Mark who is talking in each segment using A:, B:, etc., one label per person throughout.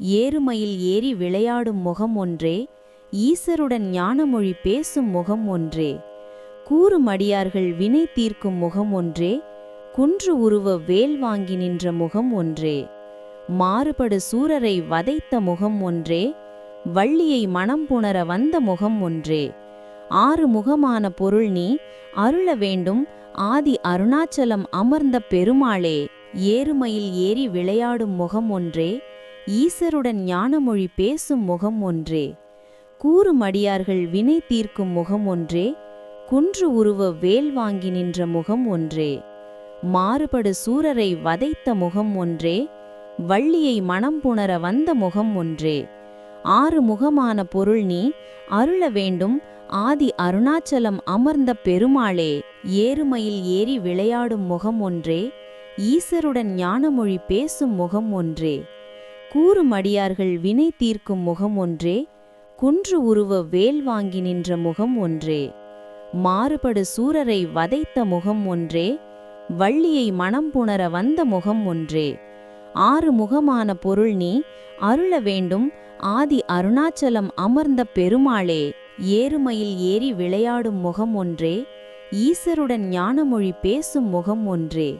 A: ஏறுமையில் ஏறி விளையாடும் முகம் ஒன்றே ஈசருடன் ஞானமொழி பேசும் முகம் ஒன்றே. கூறுமடியார்கள் வினை தீர்க்கும் முகம் ஒன்றே குன்று உருவ வேல் வாங்கி நின்ற முகம் ஒன்றே. மாறுபடு சூரரை வதைத்த முகம் ஒன்றே வள்ளியை மனம் புணர வந்த முகம் ஒன்றே. ஆறு முகமான பொருள் நீ அருள வேண்டும் ஆதி அருணாச்சலம் அமர்ந்த பெருமாளே. ஏறுமையில் ஏறி விளையாடும் முகம் ஒன்றே ஈசருடன் ஞானமொழி பேசும் முகம் ஒன்றே. கூறுமடியார்கள் வினை தீர்க்கும் முகம் ஒன்றே. குன்று உருவ வேல் வாங்கி நின்ற முகம் ஒன்றே. மாறுபடு சூரரை வதைத்த முகம் ஒன்றே. வள்ளியை மனம் புணர வந்த முகம் ஒன்றே. ஆறு முகமான பொருள் நீ அருள வேண்டும். ஆதி அருணாச்சலம் அமர்ந்த பெருமாளே ஏறுமையில் ஏறி விளையாடும் முகம் ஒன்றே. ஈசருடன் ஞானமொழி பேசும் முகம் ஒன்றே. கூறுமடியார்கள் வினை தீர்க்கும் முகம் ஒன்றே குன்று உருவ வேல் வாங்கி நின்ற முகம் ஒன்றே. மாறுபடு சூரரை வதைத்த முகம் ஒன்றே வள்ளியை மனம் புணர வந்த முகம் ஒன்றே. ஆறு முகமான பொருள் நீ அருள வேண்டும் ஆதி அருணாச்சலம் அமர்ந்த பெருமாளே. ஏறுமையில் ஏறி விளையாடும் முகம் ஒன்றே ஈசருடன் ஞானமொழி பேசும் முகம் ஒன்றே.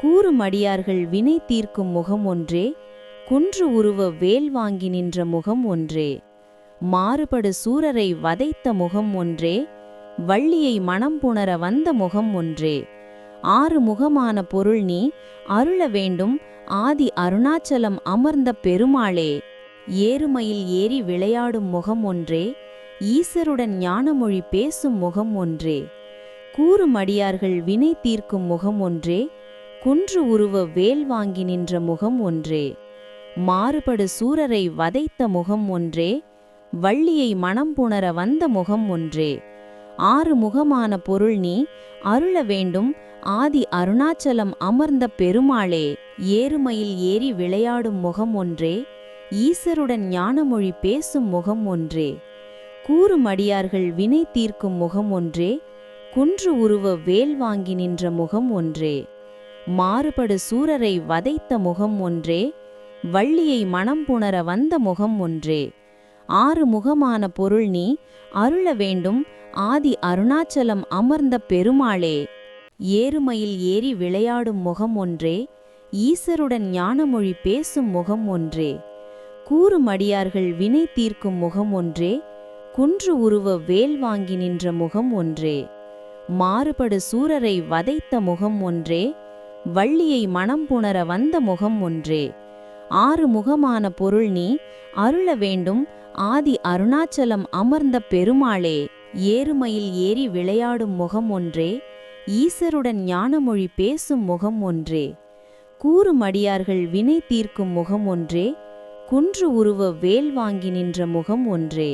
A: கூறுமடியார்கள் வினை தீர்க்கும் முகம் ஒன்றே குன்று உருவ வேல் வாங்கி நின்ற முகம் ஒன்றே. மாறுபடு சூரரை வதைத்த முகம் ஒன்றே. வள்ளியை மனம் புணர வந்த முகம் ஒன்றே. ஆறு முகமான பொருள் நீ அருள வேண்டும். ஆதி அருணாச்சலம் அமர்ந்த பெருமாளே. ஏறுமையில் ஏறி விளையாடும் முகம் ஒன்றே. ஈசருடன் ஞானமொழி பேசும் முகம் ஒன்றே. கூறுமடியார்கள் வினை தீர்க்கும் முகம் ஒன்றே. குன்று உருவ வேல் வாங்கி நின்ற முகம் ஒன்றே. மாறுபடு சூரரை வதைத்த முகம் ஒன்றே வள்ளியை மனம் புணர வந்த முகம் ஒன்றே. ஆறு முகமான பொருள் நீ அருள வேண்டும் ஆதி அருணாச்சலம் அமர்ந்த பெருமாளே ஏறுமையில் ஏறி விளையாடும் முகம் ஒன்றே ஈசருடன் ஞானமொழி பேசும் முகம் ஒன்றே. கூறுமடியார்கள் வினை தீர்க்கும் முகம் ஒன்றே குன்று உருவ வேல் வாங்கி நின்ற முகம் ஒன்றே. மாறுபடு சூரரை வதைத்த முகம் ஒன்றே வள்ளியை மனம் புணர வந்த முகம் ஒன்றே. ஆறு முகமான பொருள் நீ அருள வேண்டும் ஆதி அருணாச்சலம் அமர்ந்த பெருமாளே. ஏறுமையில் ஏறி விளையாடும் முகம் ஒன்றே ஈசருடன் ஞானமொழி பேசும் முகம் ஒன்றே. கூறுமடியார்கள் வினை தீர்க்கும் முகம் ஒன்றே குன்று உருவ வேல் வாங்கி நின்ற முகம் ஒன்றே. மாறுபடு சூரரை வதைத்த முகம் ஒன்றே வள்ளியை மனம் புணர வந்த முகம் ஒன்றே. ஆறு முகமான பொருள் நீ அருள வேண்டும். ஆதி அருணாச்சலம் அமர்ந்த பெருமாளே ஏறுமையில் ஏறி விளையாடும் முகம் ஒன்றே ஈசருடன் ஞானமொழி பேசும் முகம் ஒன்றே கூறுமடியார்கள் வினை தீர்க்கும் முகம் ஒன்றே குன்று உருவ வேல் வாங்கி நின்ற முகம் ஒன்றே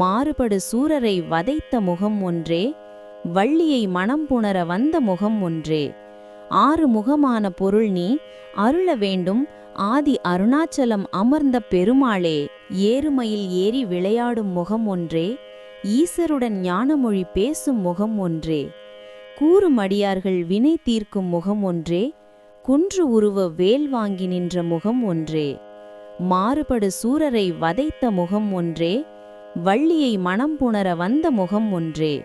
A: மாறுபடு சூரரை வதைத்த முகம் ஒன்றே வள்ளியை மனம் புணர வந்த முகம் ஒன்றே. ஆறு முகமான பொருள் நீ அருள வேண்டும். ஆதி அருணாச்சலம் அமர்ந்த பெருமாளே ஏறுமையில் ஏறி விளையாடும் முகம் ஒன்றே ஈசருடன் ஞானமொழி பேசும் முகம் ஒன்றே கூறுமடியார்கள் வினை தீர்க்கும் முகம் ஒன்றே குன்று உருவ வேல் வாங்கி நின்ற முகம் ஒன்றே மாறுபடு சூரரை வதைத்த முகம் ஒன்றே வள்ளியை மனம் புணர வந்த முகம் ஒன்றே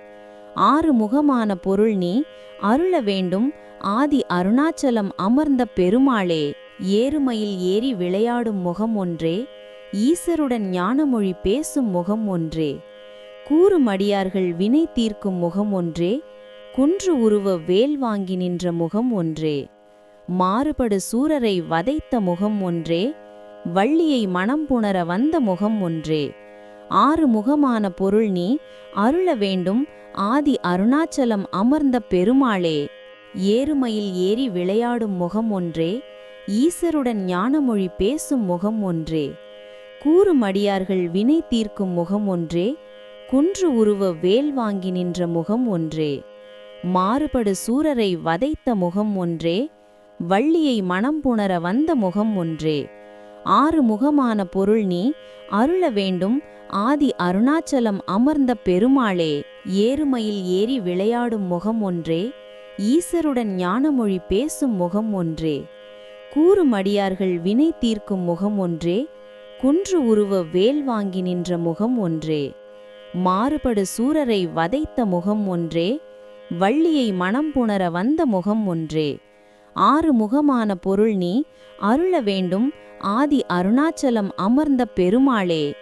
A: ஆறு முகமான பொருள் நீ அருள வேண்டும் ஆதி அருணாச்சலம் அமர்ந்த பெருமாளே. ஏறுமையில் ஏறி விளையாடும் முகம் ஒன்றே ஈசருடன் ஞானமொழி பேசும் முகம் ஒன்றே. கூறுமடியார்கள் வினை தீர்க்கும் முகம் ஒன்றே குன்று உருவ வேல் வாங்கி நின்ற முகம் ஒன்றே. மாறுபடு சூரரை வதைத்த முகம் ஒன்றே வள்ளியை மனம் புணர வந்த முகம் ஒன்றே. ஆறு முகமான பொருள் நீ அருள வேண்டும் ஆதி அருணாச்சலம் அமர்ந்த பெருமாளே. ஏறுமையில் ஏறி விளையாடும் முகம் ஒன்றே ஈசருடன் ஞானமொழி பேசும் முகம் ஒன்றே. கூறுமடியார்கள் வினை தீர்க்கும் முகம் ஒன்றே. குன்று உருவ வேல் வாங்கி நின்ற முகம் ஒன்றே. மாறுபடு சூரரை வதைத்த முகம் ஒன்றே. வள்ளியை மனம் புணர வந்த முகம் ஒன்றே. ஆறு முகமான பொருள் நீ அருள வேண்டும். ஆதி அருணாச்சலம் அமர்ந்த பெருமாளே ஏறுமையில் ஏறி விளையாடும் முகம் ஒன்றே. ஈசருடன் ஞானமொழி பேசும் முகம் ஒன்றே. கூறுமடியார்கள் வினை தீர்க்கும் முகம் ஒன்றே குன்று உருவ வேல் வாங்கி நின்ற முகம் ஒன்றே மாறுபடு சூரரை வதைத்த முகம் ஒன்றே வள்ளியை மனம் புணர வந்த முகம் ஒன்றே. ஆறு முகமான பொருள் நீ அருள வேண்டும் ஆதி அருணாச்சலம் அமர்ந்த பெருமாளே.